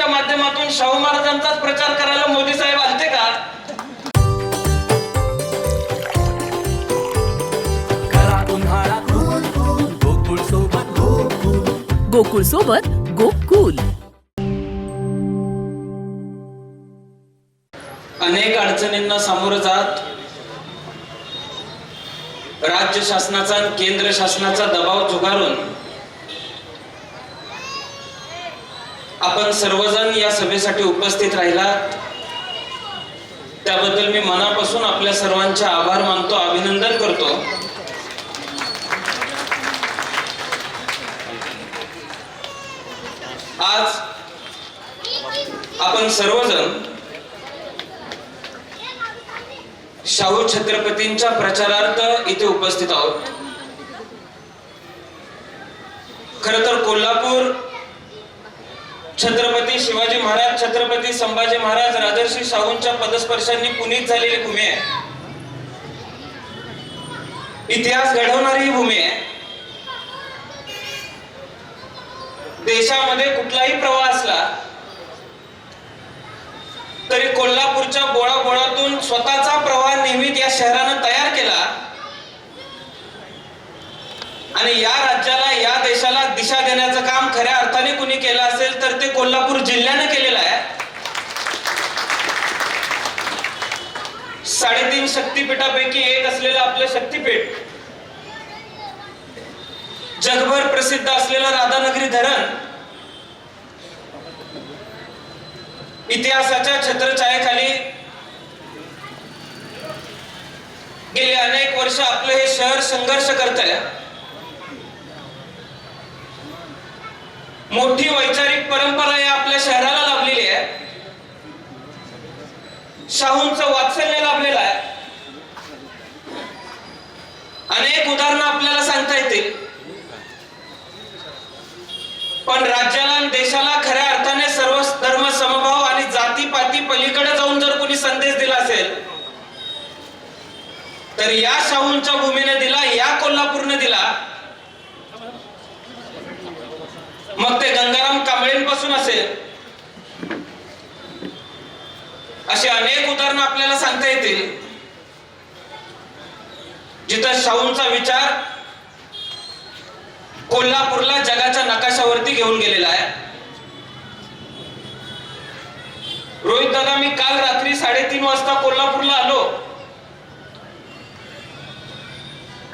कोल्हापूरच्या माध्यमातून शाहू महाराजांचाच प्रचार करायला मोदी साहेब आलते का? करा उन्हाळा कूल कूल गोकुळ सोबत गोकुल. अनेक अडचणींना सामोरं जात राज्य शासनाचा आणि केंद्र शासनाचा दबाव झुगारून आपण सर्वजण या सभेसाठी उपस्थित राहिलात. त्याबद्दल मी मनापासून आपल्या सर्वांचे आभार मानतो अभिनंदन करतो. आज आपण सर्वजण शाहू छत्रपतींच्या प्रचारार्थ इथे उपस्थित आहोत. खर तर कोल्हापूर छत्रपती शिवाजी महाराज छत्रपती संभाजी महाराज राजर्षी शाहूंच्या पदस्पर्शांनी पुनीत झालेली भूमी आहे. इतिहास घडवणारी ही भूमी आहे. देशामध्ये कुठलाही प्रवाह असला तरी कोल्हापूरच्या बोळाबोळातून स्वतःचा प्रवाह नेहमी या शहरानं तयार केला. आणि या राज्याला या देशाला दिशा देण्याचं काम खऱ्या अर्थाने कुणी केलं असेल तर ते कोल्हापूर जिल्ह्याने केलेलं आहे. साडेतीन शक्तीपीठापैकी एक असलेलं आपलं शक्तीपीठ. जगभर प्रसिद्ध असलेलं राधानगरी धरण. इतिहासाच्या छत्रछायेखाली गेली अनेक वर्ष आपलं हे शहर संघर्ष करत आहे मोठी वैचारिक परंपरा या आपल्या शहराला लाभलेली आहे. शाहूंचं वात्सल्य लाभलेलं आहे. अनेक उदाहरणं आपल्याला सांगता येतील. पण राज्याला आणि देशाला खऱ्या अर्थाने सर्व धर्म समभाव आणि जाती पाती पलीकडे जाऊन जर कोणी संदेश दिला असेल तर या शाहूंच्या भूमीने दिला या कोल्हापूरने दिला मग ते गंगाराम कांबळेंपासून असेल. अशी अनेक उदाहरणं आपल्याला सांगता येतील. जिथं शाहूंचा विचार कोल्हापूरला जगाच्या नकाशावरती घेऊन गेलेला आहे. रोहित दादा मी काल रात्री साडेतीन वाजता कोल्हापूरला आलो.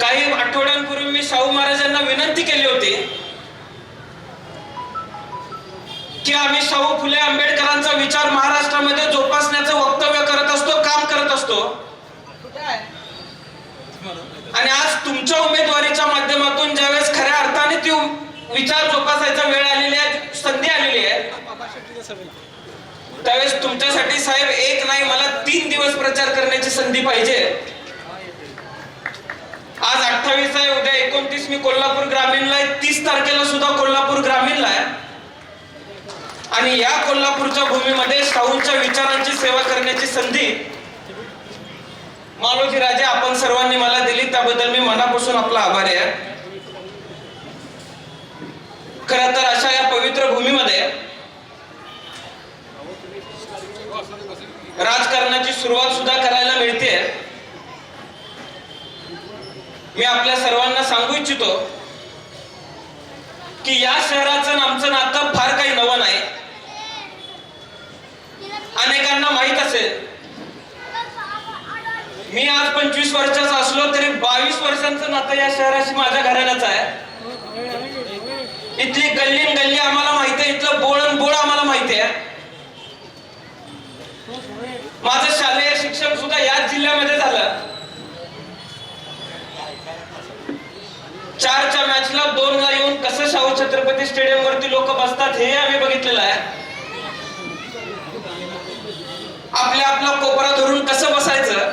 काही आठवड्यांपूर्वी मी शाहू महाराजांना विनंती केली होती. की आम्ही शाहू फुले आंबेडकरांचा विचार महाराष्ट्रामध्ये जोपासण्याचं वक्तव्य करत असतो काम करत असतो. आणि आज तुमच्या उमेदवारीच्या माध्यमातून ज्यावेळेस खऱ्या अर्थाने ती विचार जोपासायचा वेळ आलेली आहे संधी आलेली आहे त्यावेळेस तुमच्यासाठी साहेब एक नाही मला तीन दिवस प्रचार करण्याची संधी पाहिजे. आज अठ्ठावीस आहे उद्या एकोणतीस मी कोल्हापूर ग्रामीणला आहे तीस तारखेला सुद्धा कोल्हापूर ग्रामीणला आहे. आणि या कोल्हापूरच्या भूमीमध्ये शाहूंच्या विचारांची सेवा करण्याची संधी मालोजी राजे आपण सर्वांनी मला दिली त्याबद्दल मी मनापासून आपला आभारी आहे. खर तर अशा या पवित्र भूमीमध्ये राजकारणाची सुरुवात सुद्धा करायला मिळते. मी आपल्या सर्वांना सांगू इच्छितो की या शहराचं आमचं नातं फार काही नवं नाही अनेकांना माहीत असेल. मी आज पंचवीस वर्षाचा असलो तरी बावीस वर्षांचं नातं या शहराशी माझ्या घराण्याच आहे. इथली गल्ली गल्ली आम्हाला माहिती आहे इथलं बोळ बोळ आम्हाला माहिती आहे. माझं शालेय शिक्षण सुद्धा याच जिल्ह्यामध्ये झालं. चारच्या मॅचला दोन ला येऊन कसं शाहू छत्रपती स्टेडियम वरती लोक बसतात हे आम्ही बघितलेलं आहे आपल्या आपला कोपरा धरून कसं बसायचं?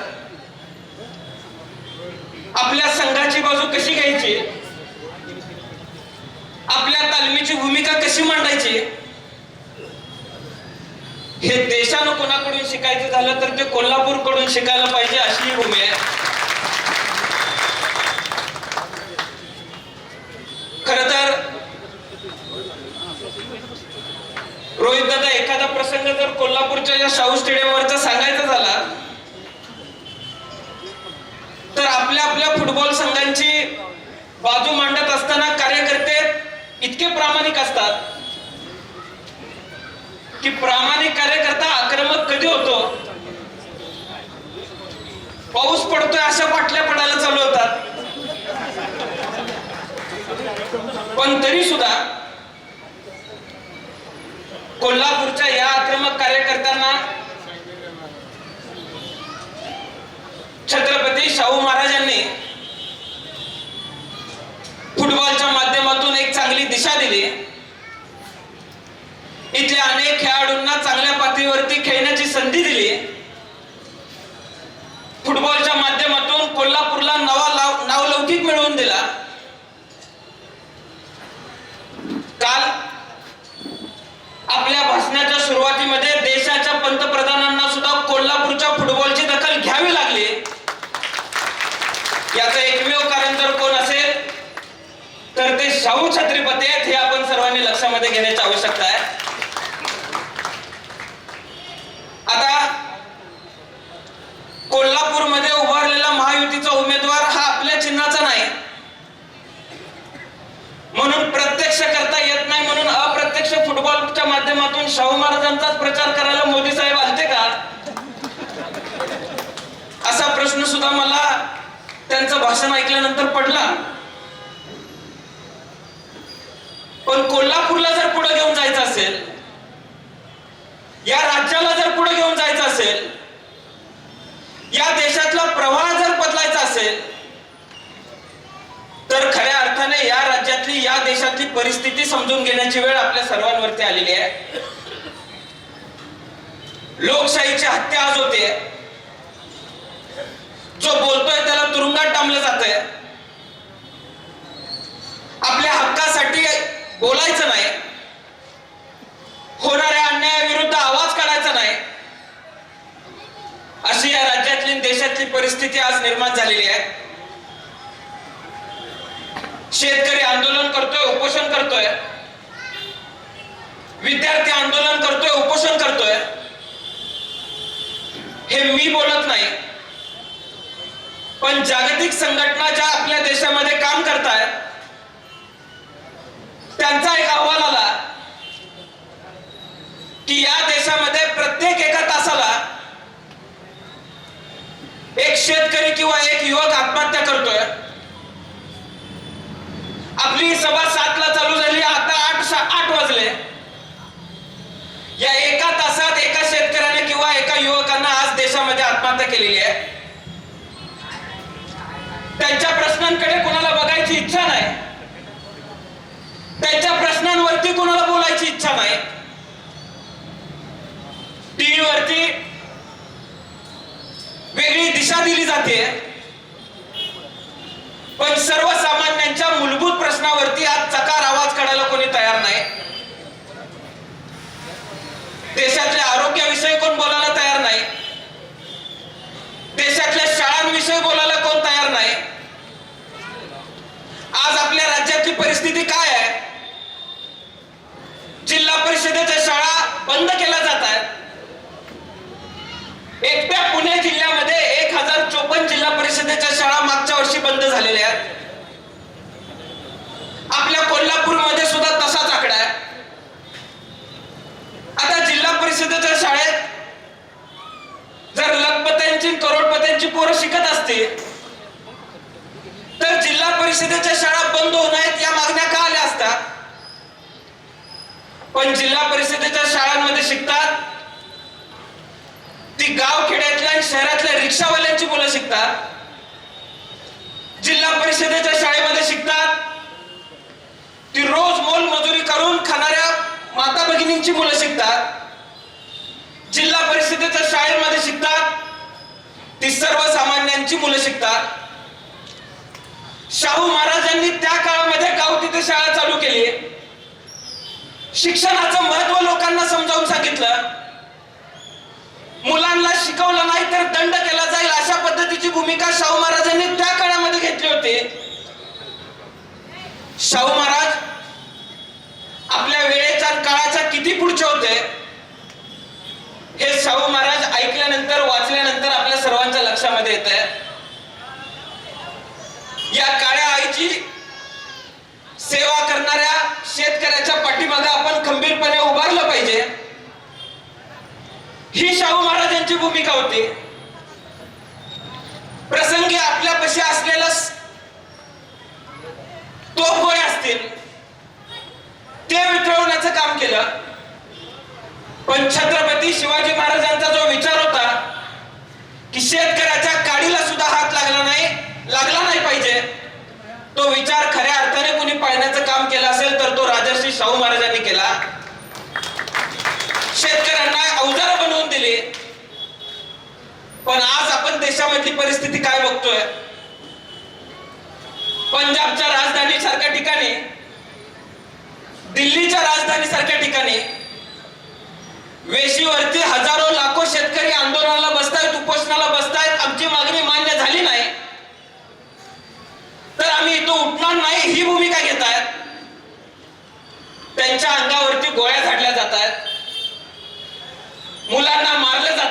आपल्या संघाची बाजू कशी घ्यायची? आपल्या तालमीची भूमिका कशी मांडायची? हे देशानं कोणाकडून शिकायचं झालं तर ते कोल्हापूरकडून शिकायला पाहिजे अशी ही भूमी आहे. खर तर रोहित दादा प्रसंग जर कोल्हापूरच्या या शाहू स्टेडियमवरचा सांगायचा झाला तर आपल्या आपल्या फुटबॉल संघांची बाजू मांडत असताना कार्यकर्ते इतके प्रामाणिक असतात की प्रामाणिक कार्यकर्ता आक्रमक कधी होतो? पाऊस पडतोय अशा बाटल्या पडायला चालू होतात. पण तरी सुद्धा कोल्हापूरच्या या आक्रमक कार्यकर्त्यांना छत्रपती शाहू महाराजांनी फुटबॉलच्या माध्यमातून एक चांगली दिशा दिली. इथल्या अनेक खेळाडूंना चांगल्या पातळीवरती खेळण्याची संधी दिली फुटबॉलच्या माध्यमातून कोल्हापूरला नवा लाव नावलौकिक मिळवून दिला काल आपल्या सुरुवातीमध्ये देशाच्या पंतप्रधानांना सुद्धा कोल्हापूरच्या फुटबॉलची दखल घ्यावी लागली. याचं एकमेव कारण जर कोण असेल तर ते शाहू छत्रपती आहेत हे आपण सर्वांनी लक्षामध्ये घेण्याची आवश्यकता आहे. आता कोल्हापूरमध्ये उभारलेला महायुतीचा उमेदवार हा आपल्या चिन्हाचा नाही. म्हणून प्रत्यक्ष करता येत नाही म्हणून फुटबॉलच्या माध्यमातून शाहू महाराजांचाच प्रचार करायला मोदी साहेब आलते का? असा प्रश्न सुद्धा मला त्यांचं भाषण ऐकल्यानंतर पडला. पण कोल्हापूरला जर पुढे घेऊन जायचं असेल या राज्याला जर पुढे घेऊन जायचं असेल देशातली परिस्थिती समजून घेण्याची वेळ आपल्या सर्वांवरती आलेली आहे. लोकशाहीची हत्या आज होते. जो बोलतोय त्याला तुरुंगात डांबलं जात आपल्या हक्कासाठी बोलायचं नाही. होणाऱ्या अन्यायाविरुद्ध आवाज काढायचा नाही. अशी या राज्यातली देशातली परिस्थिती आज निर्माण झालेली आहे. शेतकरी आंदोलन करतोय उपोषण करतोय. विद्यार्थी आंदोलन करतोय उपोषण करतोय. हे मी बोलत नाही. पण जागतिक संघटना ज्या आपल्या देशामध्ये काम करतायत त्यांचा एक अहवाल आला की या देशामध्ये प्रत्येक एका तासाला एक शेतकरी किंवा एक युवक आत्महत्या करतोय. आपली सभा सातला चालू झाली. आता आठ आठ वाजले. या एका तासात एका शेतकऱ्याने किंवा एका युवकांना आज देशामध्ये आत्महत्या केलेली आहे. त्यांच्या प्रश्नांकडे कोणाला बघायची इच्छा नाही. त्यांच्या प्रश्नांवरती कोणाला बोलायची इच्छा नाही. टीव्ही वरती वेगळी दिशा दिली जाते. पण सर्वसामान्यांच्या मूलभूत प्रश्नावरती आज चकार आवाज काढायला कोणी तयार नाही. देशातल्या आरोग्याविषयी कोण बोलायला तयार नाही. देशातल्या शाळांविषयी बोलायला कोण तयार नाही. आज आपल्या राज्यातली परिस्थिती काय आहे? जिल्हा परिषदेच्या शाळा बंद केल्या जात आहेत. एकट्या पुणे जिल्ह्यामध्ये एक हजार चोपन्न जिल्हा परिषदेच्या शाळा मागच्या बंद झालेले आहेत. आपल्या कोल्हापूरमध्ये सुद्धा तसाच आकडा आहे. आता जिल्हा परिषदेच्या शाळेत जर लखपत्यांची करोडपत्यांची पोरं शिकत असतील तर जिल्हा परिषदेच्या शाळा बंद होऊ नयेत या मागण्या का आल्या असतात? पण जिल्हा परिषदेच्या शाळांमध्ये शिकतात. ती गाव खेड्यातल्या शहरातल्या रिक्षावाल्यांची मुलं शिकतात. जिल्हा परिषदेच्या शाळेमध्ये शिकतात. ती रोज मोल मजुरी करून खाणाऱ्या माता भगिनींची मुलं शिकतात. जिल्हा परिषदेच्या शाळेमध्ये शिकतात. ती सर्वसामान्यांची मुलं शिकतात. शाहू महाराजांनी त्या काळामध्ये गाव तिथे शाळा चालू केली. शिक्षणाचं महत्त्व लोकांना समजावून सांगितलं. मुलांना शिकवलं नाही तर दंड केला जाईल अशा पद्धतीची भूमिका शाहू महाराजांनी त्या होते. शाहू महाराज आपल्या वेळेचा काळाचा किती पुढचे होते हे शाहू महाराज ऐकल्यानंतर वाचल्यानंतर आपल्या सर्वांच्या लक्षामध्ये येत या काळ्या आईची सेवा करणाऱ्या शेतकऱ्याच्या पाठीमागे आपण खंबीरपणे उभारलं पाहिजे. ही शाहू महाराजांची भूमिका होती. प्रसंगी आपल्यापाशी असलेला तो तोफगोळे असतील. ते वितळवण्याचं काम केलं. पण छत्रपती शिवाजी महाराजांचा जो विचार होता की शेतकऱ्याच्या काडीला सुद्धा हात लागला नाही लागला नाही पाहिजे तो विचार खऱ्या अर्थाने कुणी पाळण्याचं काम केलं असेल तर तो राजर्षी शाहू महाराजांनी केला. शेतकऱ्यांना अवजार बनवून दिली. पण आज आपण देशामधली परिस्थिती काय बघतोय? पंजाबच्या राजधानी सारख्या ठिकाणी दिल्लीच्या राजधानी सारख्या ठिकाणी वेशीवरती हजारो लाखो शेतकरी आंदोलनाला बसतायत उपोषणाला बसतायत आमची मागणी मान्य झाली नाही. तर आम्ही इथं उठणार नाही ही भूमिका घेत आहेत त्यांच्या अंगावरती गोळ्या झाडल्या जात आहेत मुलांना मारलं जात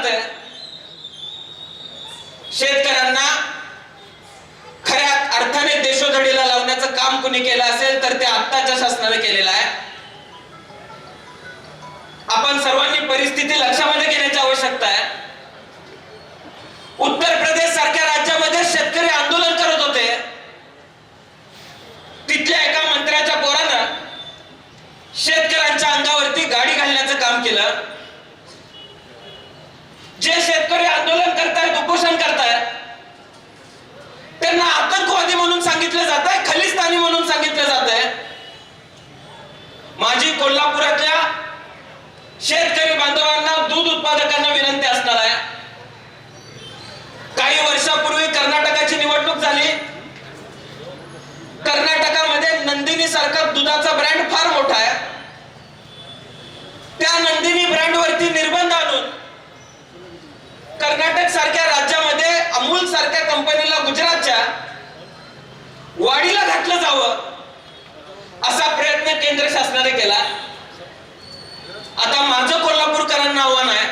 सांगितलं जात आहे खलिस्तानी म्हणून सांगितलं जात आहे माझी कोल्हापुरातल्या शेतकरी बांधवांना दूध उत्पादकांना विनंती असणार आहे. काही वर्षापूर्वी कर्नाटकाची निवडणूक झाली. कर्नाटकामध्ये नंदिनी सारखा दुधाचा ब्रँड फार मोठा आहे. त्या नंदिनी ब्रँड वरती निर्बंध आणून कर्नाटक सारख्या राज्यामध्ये अमूल सारख्या कंपनीला गुजरातच्या वाढीला घातलं जावं असा प्रयत्न केंद्र शासनाने केला आता माझं कोल्हापूरकरांना आव्हान आहे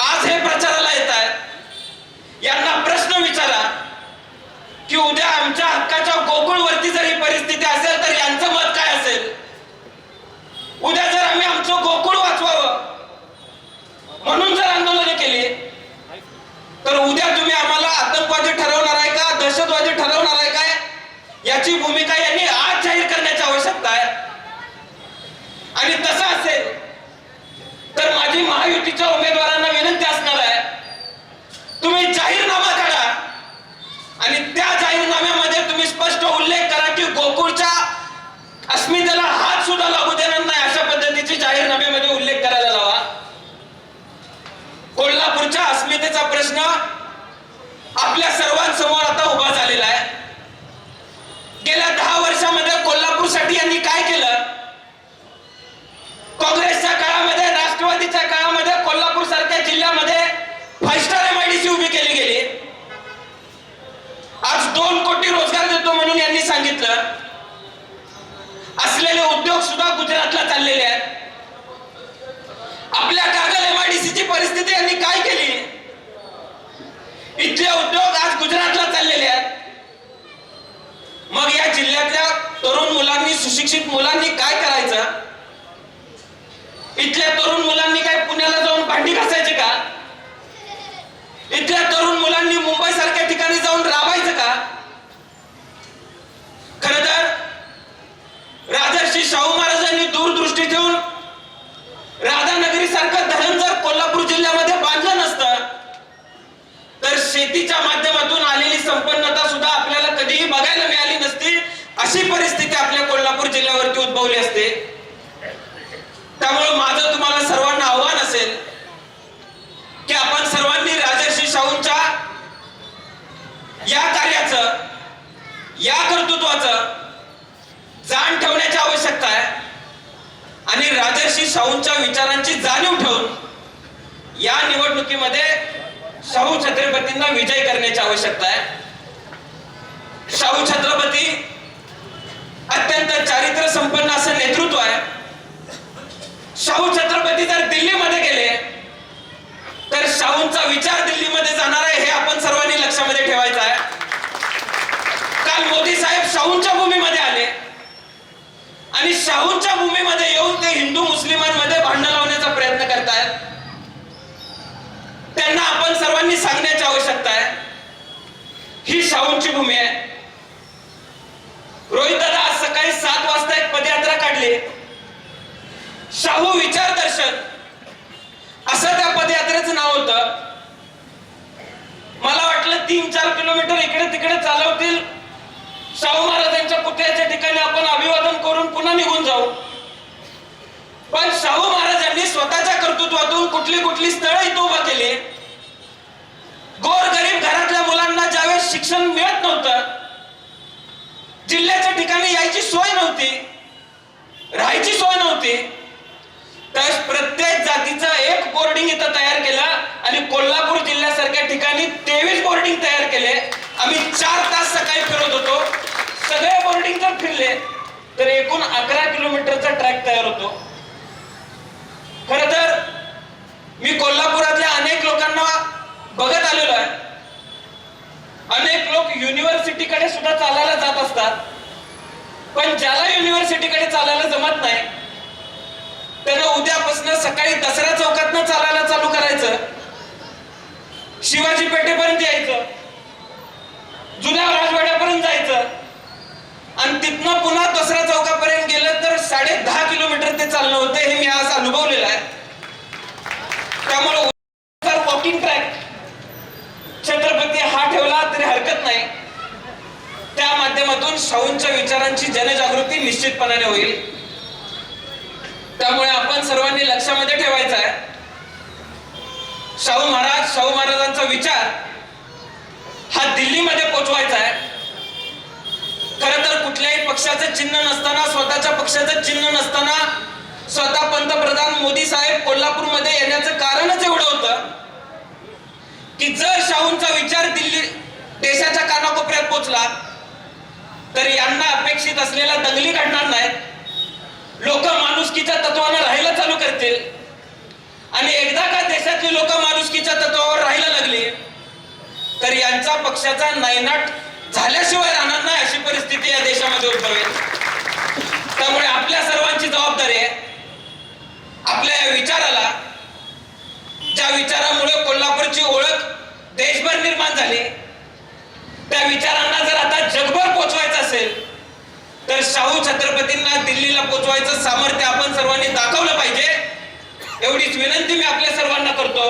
आज हे प्रचाराला येत आहेत यांना प्रश्न विचारा की उद्या आमच्या हक्काच्या गोकुळवरती जर ही परिस्थिती असेल तर यांचं मत काय असेल उद्या जर आम्ही आमचं गोकुळ वाचवावं म्हणून जर आंदोलने केली तर उद्या तुम्ही आम्हाला आतंकवादी ठरवणार आहे का दहशतवादी ठरवणार आहे काय याची भूमिका यांनी आज जाहीर करण्याची आवश्यकता आहे आणि तसं असेल तर माझी महायुतीच्या उमेदवारांना विनंती असणार आहे तुम्ही जाहीरनामा काढा आणि त्या जाहीरनाम्यामध्ये तुम्ही स्पष्ट उल्लेख करा की गोकुळच्या अस्मितेला हात सुद्धा लागू देणार नाही अशा पद्धतीचे जाहीरनाम्यामध्ये उल्लेख करायला लावा कोल्हापूरच्या अस्मितेचा प्रश्न आपल्या सर्वांसमोर आता उभा झालेला आहे गेल्या दहा वर्षामध्ये कोल्हापूरसाठी यांनी काय केलं काँग्रेसच्या काळामध्ये राष्ट्रवादीच्या काळामध्ये कोल्हापूर सारख्या जिल्ह्यामध्ये फाईव्ह स्टार एमआयडीसी उभी केली गेली आज दोन कोटी रोजगार देतो म्हणून यांनी सांगितलं असलेले उद्योग सुद्धा गुजरातला चाललेले आहेत. आपल्या कागल एमआयडीसीची परिस्थिती यांनी काय केली? इथले उद्योग आज गुजरातला चाललेले आहेत. मग या जिल्ह्यातल्या तरुण मुलांनी सुशिक्षित मुलांनी काय करायचं? इथल्या तरुण मुलांनी काय पुण्याला जाऊन भांडी घासायचे का? इथल्या तरुण मुलांनी मुंबई सारख्या ठिकाणी जाऊन राबायचं का खर तर राजर्षी शाहू महाराजांनी दूरदृष्टी ठेवून राधानगरी सारखं धरण जर कोल्हापूर जिल्ह्यामध्ये बांधलं नसतं तर शेतीच्या माध्यमातून आलेली संपन्नता सुद्धा आपल्याला कधीही बघायला मिळाली नसती अशी परिस्थिती आपल्या कोल्हापूर जिल्ह्यावरती उद्भवली असते त्यामुळे माझं तुम्हाला सर्वांना आव्हान असेल की आपण सर्वांनी राजर्षी शाहूंच्या या कार्याचं या कर्तृत्वाचं जाण ठेवण्याची आवश्यकता आहे आणि राजर्षी शाहूंच्या विचारांची जाणीव ठेवून या निवडणुकीमध्ये शाहू छत्रपतींना विजय करण्याची आवश्यकता आहे. शाहू छत्रपती अत्यंत चारित्र्य संपन्न असं नेतृत्व आहे. शाहू छत्रपती जर दिल्लीमध्ये गेले तर शाहूंचा विचार दिल्लीमध्ये जाणार आहे हे आपण सर्वांनी लक्षामध्ये ठेवायचं आहे. काल मोदी साहेब शाहूंच्या भूमीमध्ये आले. आणि शाहूच्या भूमीमध्ये येऊन ते हिंदू मुस्लिमांमध्ये भांडण लावण्याचा प्रयत्न करतायत त्यांना आपण सर्वांनी सांगण्याची आवश्यकता आहे ही शाहूंची भूमी आहे रोहित दादा आज सकाळी सात वाजता एक पदयात्रा काढली शाहू विचार दर्शन असं त्या पदयात्रेचं नाव होतं मला वाटलं तीन चार किलोमीटर इकडे तिकडे चालवतील शाहू महाराजांच्या पुतळ्याच्या ठिकाणी आपण अभिवादन करून पुन्हा निघून जाऊ पण शाहू महाराजांनी स्वतःच्या कर्तृत्वातून कुठली कुठली स्थळं इथं उभा केली गोर गरीब घरातल्या मुलांना ज्यावेळेस शिक्षण मिळत नव्हतं यायची सोय नव्हती. राहायची सोय नव्हती. तर प्रत्येक जातीचा एक बोर्डिंग इथं तयार केला आणि कोल्हापूर जिल्ह्यासारख्या ठिकाणी तेवीस बोर्डिंग तयार केले. आम्ही चार तास सकाळी फिरत होतो. सगळे बोर्डिंग जर फिरले तर एकूण अकरा किलोमीटरचा ट्रॅक तयार होतो. खर तर मी कोल्हापुरातल्या अनेक लोकांना बघत आलेलो आहे. अनेक लोक युनिव्हर्सिटीकडे सुद्धा चालायला जात पण ज्याला युनिव्हर्सिटीकडे चालायला जमत नाही त्यानं उद्यापासून सकाळी दसरा चौकातनं चालायला चालू करायचं. शिवाजी पेठेपर्यंत यायचं. जुन्या राजवाड्यापर्यंत जायचं. आणि तिथनं पुन्हा दसरा चौकापर्यंत गेलं तर साडे दहा किलोमीटर ते चालणं होतं हे मी आज अनुभवलेलं आहे. त्यामुळे वॉकिंग ट्रॅक छत्रपती हा ठेवला तरी हरकत नाही. त्या माध्यमातून शाहूंच्या विचारांची जनजागृती निश्चितपणाने होईल. त्यामुळे आपण सर्वांनी लक्षामध्ये ठेवायचं आहे. शाहू महाराज शाहू महाराजांचा विचार हा दिल्लीमध्ये पोचवायचा आहे. खर तर कुठल्याही पक्षाचं चिन्ह नसताना स्वतःच्या पक्षाचं चिन्ह नसताना स्वतः पंतप्रधान मोदी साहेब कोल्हापूरमध्ये येण्याचं कारणच एवढं होतं की जर शाहूंचा विचार दिल्ली देशाच्या कानाकोपऱ्यात पोचला तर यांना अपेक्षित असलेला दंगली घडणार नाहीत लोक माणुसकीच्या तत्वानं राहायला चालू करतील. आणि एकदा का देशातली लोक माणुसकीच्या तत्वावर राहायला लागली तर यांचा पक्षाचा नायनाट झाल्याशिवाय राहणार नाही अशी परिस्थिती या देशामध्ये उद्भवेल. त्यामुळे आपल्या सर्वांची जबाबदारी आहे. आपल्या या विचाराला ज्या विचारामुळे कोल्हापूरची ओळख देशभर निर्माण झाली त्या विचारांना जर आता जगभर पोचवायचं असेल तर शाहू छत्रपतींना दिल्लीला पोचवायचं सामर्थ्य आपण सर्वांनी दाखवलं पाहिजे. एवढीच विनंती मी आपल्या सर्वांना करतो.